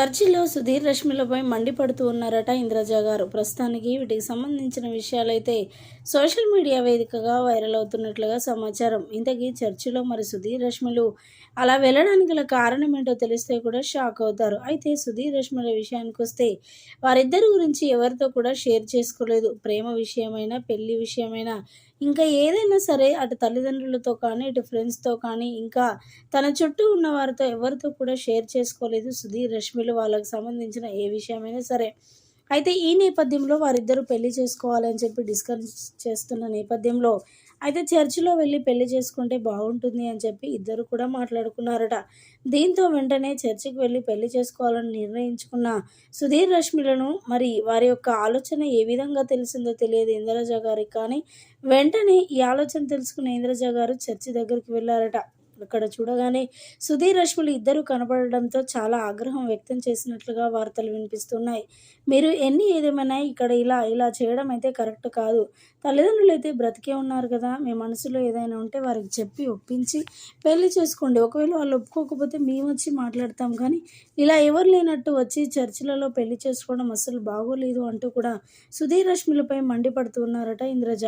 చర్చిలో సుధీర్ రష్మిలపై మండిపడుతూ ఉన్నారట ఇంద్రజ గారు. ప్రస్తుతానికి వీటికి సంబంధించిన విషయాలైతే సోషల్ మీడియా వేదికగా వైరల్ అవుతున్నట్లుగా సమాచారం. ఇంతకీ చర్చిలో మరి సుధీర్ రష్మిలు అలా వెళ్ళడానికి గల కారణం ఏంటో తెలిస్తే కూడా షాక్ అవుతారు. అయితే సుధీర్ రష్మిల విషయానికి వస్తే వారిద్దరి గురించి ఎవరితో కూడా షేర్ చేసుకోలేదు. ప్రేమ విషయమైనా పెళ్ళి విషయమైనా ఇంకా ఏదైనా సరే అటు తల్లిదండ్రులతో కానీ ఇటు ఫ్రెండ్స్తో కానీ ఇంకా తన చుట్టూ ఉన్న వారితో ఎవరితో కూడా షేర్ చేసుకోలేదు సుధీర్ రష్మిలు. వాళ్ళకి సంబంధించిన ఏ విషయమైనా సరే. అయితే ఈ నేపథ్యంలో వారిద్దరూ పెళ్ళి చేసుకోవాలని చెప్పి డిస్కస్ చేస్తున్న నేపథ్యంలో అయితే చర్చిలో వెళ్ళి పెళ్ళి చేసుకుంటే బాగుంటుంది అని చెప్పి ఇద్దరు కూడా మాట్లాడుకున్నారట. దీంతో వెంటనే చర్చికి వెళ్ళి పెళ్ళి చేసుకోవాలని నిర్ణయించుకున్న సుధీర్ రష్మిలను మరి వారి యొక్క ఆలోచన ఏ విధంగా తెలిసిందో తెలియదు ఇంద్రజ గారికి కానీ వెంటనే ఈ ఆలోచన తెలుసుకున్న ఇంద్రజ గారు చర్చి దగ్గరికి వెళ్ళారట. అక్కడ చూడగానే సుధీర్ రష్ములు ఇద్దరు కనబడడంతో చాలా ఆగ్రహం వ్యక్తం చేసినట్లుగా వార్తలు వినిపిస్తున్నాయి. మీరు ఎన్ని ఏదేమైనా ఇక్కడ ఇలా ఇలా చేయడం అయితే కరెక్ట్ కాదు. తల్లిదండ్రులు అయితే బ్రతికే ఉన్నారు కదా మీ మనసులో ఏదైనా ఉంటే వారికి చెప్పి ఒప్పించి పెళ్ళి చేసుకోండి. ఒకవేళ వాళ్ళు ఒప్పుకోకపోతే మేము వచ్చి మాట్లాడతాం. కానీ ఇలా ఎవరు లేనట్టు వచ్చి చర్చిలలో పెళ్ళి చేసుకోవడం అసలు బాగోలేదు అంటూ కూడా సుధీర్ రష్మిలపై మండిపడుతున్నారట ఇంద్రజ.